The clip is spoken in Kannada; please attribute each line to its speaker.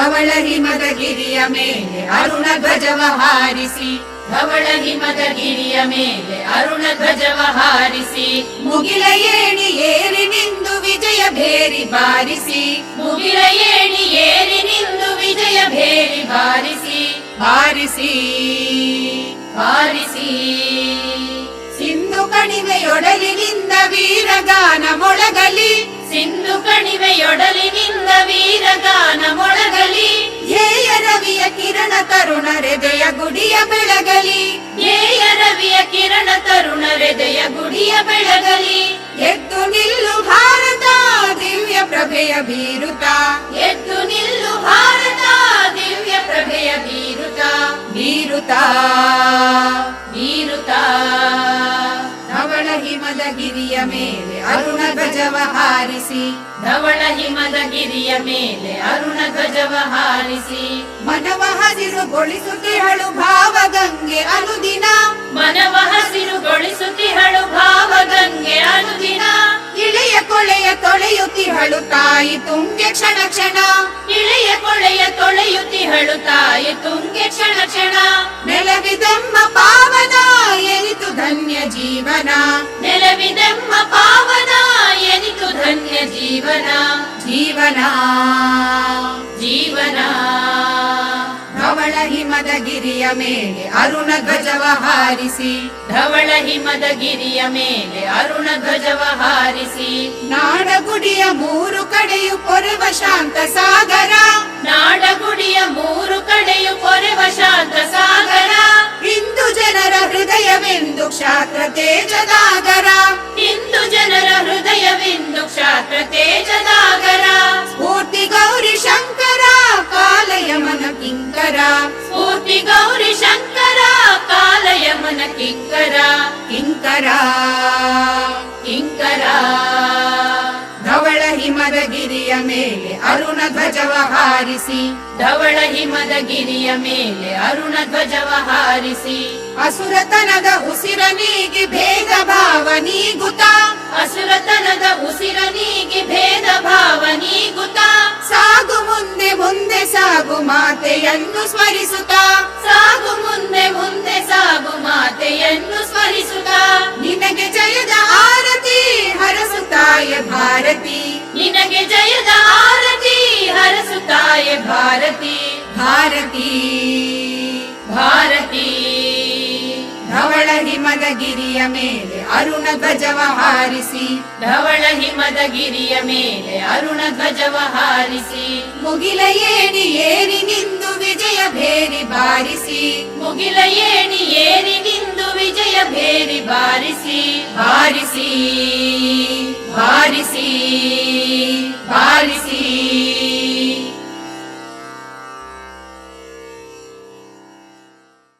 Speaker 1: ಧವಳ ಹಿಮದ ಗಿರಿಯ ಮೇಲೆ ಅರುಣ ಧ್ವಜವ ಹಾರಿಸಿ.
Speaker 2: ಧವಳ ಹಿಮದ ಗಿರಿಯ ಮೇಲೆ ಅರುಣ ಧ್ವಜವ ಹಾರಿಸಿ.
Speaker 1: ಮುಗಿಲ ಏಣಿ ಏರಿ ನಿಂದು ವಿಜಯ ಭೇರಿ ಬಾರಿಸಿ.
Speaker 2: ಮುಗಿಲ ಏಣಿ ಏರಿ ನಿಂದು ವಿಜಯ ಭೇರಿ ಬಾರಿಸಿ.
Speaker 1: ಬಾರಿಸಿ
Speaker 2: ಬಾರಿಸಿ.
Speaker 1: ಸಿಂಧು ಕಣಿವೆಯೊಡಲಿನಿಂದ ವೀರಗಾನ ಮೊಳಗಲಿ
Speaker 2: ಸಿಂಧು ಕಣಿವೆಯೊಡಲಿನಿಂದ ವೀರಗಾನ ಮೊಳಗಲಿ
Speaker 1: ಕಿರಣ ತರುಣ ಹೃದಯ ಗುಡಿಯ ಬೆಳಗಲಿ.
Speaker 2: ಧ್ಯೇಯ ರವಿಯ ಕಿರಣ ತರುಣ ಹೃದಯ ಗುಡಿಯ ಬೆಳಗಲಿ.
Speaker 1: ಎದ್ದು ನಿಲ್ಲು ಭಾರತ ದಿವ್ಯ ಪ್ರಭೆಯ ಬೀರುತ.
Speaker 2: ಎದ್ದು ನಿಲ್ಲು ಭಾರತ ದಿವ್ಯ ಪ್ರಭೆಯ ಬೀರುತ.
Speaker 1: ಬೀರುತ. ಹಿಮದ ಗಿರಿಯ ಮೇಲೆ ಅರುಣ ಧ್ವಜವ ಹಾರಿಸಿ.
Speaker 2: ಧವಳ ಹಿಮದ ಗಿರಿಯ ಮೇಲೆ ಅರುಣ ಧ್ವಜವ ಹಾರಿಸಿ.
Speaker 1: ಮನವ ಹಸಿರುಗೊಳಿಸುತ್ತಿಹಳು ಭಾವಗಂಗೆ ಅನುದಿನ.
Speaker 2: ಮನವ ಹಸಿರುಗೊಳಿಸುತ್ತಿಹಳು ಭಾವಗಂಗೆ ಅನುದಿನ.
Speaker 1: ಇಳೆಯ ಕೊಳೆಯ ತೊಳೆಯುತ್ತಿಹಳು ತಾಯಿ ತುಂಗೆ ಕ್ಷಣ ಕ್ಷಣ.
Speaker 2: ಇಳೆಯ ಕೊಳೆಯ ತೊಳೆಯುತ್ತಿಹಳು ತಾಯಿ ತುಂಗೆ ಕ್ಷಣ ಕ್ಷಣ.
Speaker 1: ನೆಲವಿದೆಮ್ಮ ಎನಿತು ಧನ್ಯ ಜೀವನ
Speaker 2: ನೆಲವಿದೆಮ್ಮ ಪಾವನ, ಎನಿತು ಧನ್ಯ ಜೀವನ
Speaker 1: ಜೀವನ.
Speaker 2: ಜೀವನ
Speaker 1: ಧವಳ ಹಿಮದ ಗಿರಿಯ ಮೇಲೆ ಅರುಣ ಧ್ವಜವ ಹಾರಿಸಿ.
Speaker 2: ಧವಳ ಹಿಮದ ಗಿರಿಯ ಮೇಲೆ ಅರುಣ ಧ್ವಜವ ಹಾರಿಸಿ.
Speaker 1: ನಾಡಗುಡಿಯ ಮೂರು ಕಡೆಯು ಪೊರೆವ ಶಾಂತ ಸಾಗರ.
Speaker 2: ನಾಡಗುಡಿಯ ಮೂರು ಕಡೆಯು ಪೊರೆವ ಶಾಂತ
Speaker 1: ಕ್ಷಾತ್ರ ತೇಜದಾಗರ.
Speaker 2: ಹಿಂದೂ ಜನರ ಹೃದಯವೆಂದು ಕ್ಷಾತ್ರ ತೇಜದಾಗರ.
Speaker 1: ಸ್ಫೂರ್ತಿ ಗೌರಿ ಶಂಕರ ಕಾಲಯಮನ ಕಿಂಕರ.
Speaker 2: ಸ್ಫೂರ್ತಿ ಗೌರಿ ಶಂಕರ ಕಾಲಯಮನ ಕಿಂಕರ.
Speaker 1: ಕಿಂಕರ.
Speaker 2: ಕಿಂಕರ.
Speaker 1: ಧವಳ ಹಿಮದ ಗಿರಿಯ ಮೇಲೆ ಅರುಣ ಧ್ವಜವ ಹಾರಿಸಿ.
Speaker 2: ಧವಳ ಹಿಮದ ಗಿರಿಯ ಮೇಲೆ ಅರುಣ ಧ್ವಜವ ಹಾರಿಸಿ.
Speaker 1: ಅಸುರತನದ ಉಸಿರ ನೀಗಿ ಭೇದ ಭಾವ ನೀಗುತ
Speaker 2: ಅಸುರತನದ ಉಸಿರ ನೀಗಿ ಭೇದ ಭಾವ ನೀಗುತ
Speaker 1: ಸಾಗು ಮುಂದೆ ಮುಂದೆ ಸಾಗು ಮಾತೆಯನ್ನು ಸ್ಮರಿಸುತ್ತ. ಭಾರತಿ.
Speaker 2: ನಿನಗೆ ಜಯದ ಆರತಿ ಹರಸುತ್ತಾಯೆ ಭಾರತಿ.
Speaker 1: ಭಾರತಿ.
Speaker 2: ಭಾರತಿ.
Speaker 1: ಧವಳ ಹಿಮದ ಗಿರಿಯ ಮೇಲೆ ಅರುಣ ಧ್ವಜವ ಹಾರಿಸಿ.
Speaker 2: ಧವಳ ಹಿಮದ ಗಿರಿಯ ಮೇಲೆ ಅರುಣ ಧ್ವಜವ ಹಾರಿಸಿ.
Speaker 1: ಮುಗಿಲ ಏಣಿ ಏರಿ ನಿಂದು ವಿಜಯ ಭೇರಿ ಬಾರಿಸಿ.
Speaker 2: ಮುಗಿಲ ಏಣಿ ಏರಿ ನಿಂದು ವಿಜಯ ಭೇರಿ ಬಾರಿಸಿ.
Speaker 1: ಬಾರಿಸಿ. ಬಾರಿಸಿ ಬಾರಿಸಿ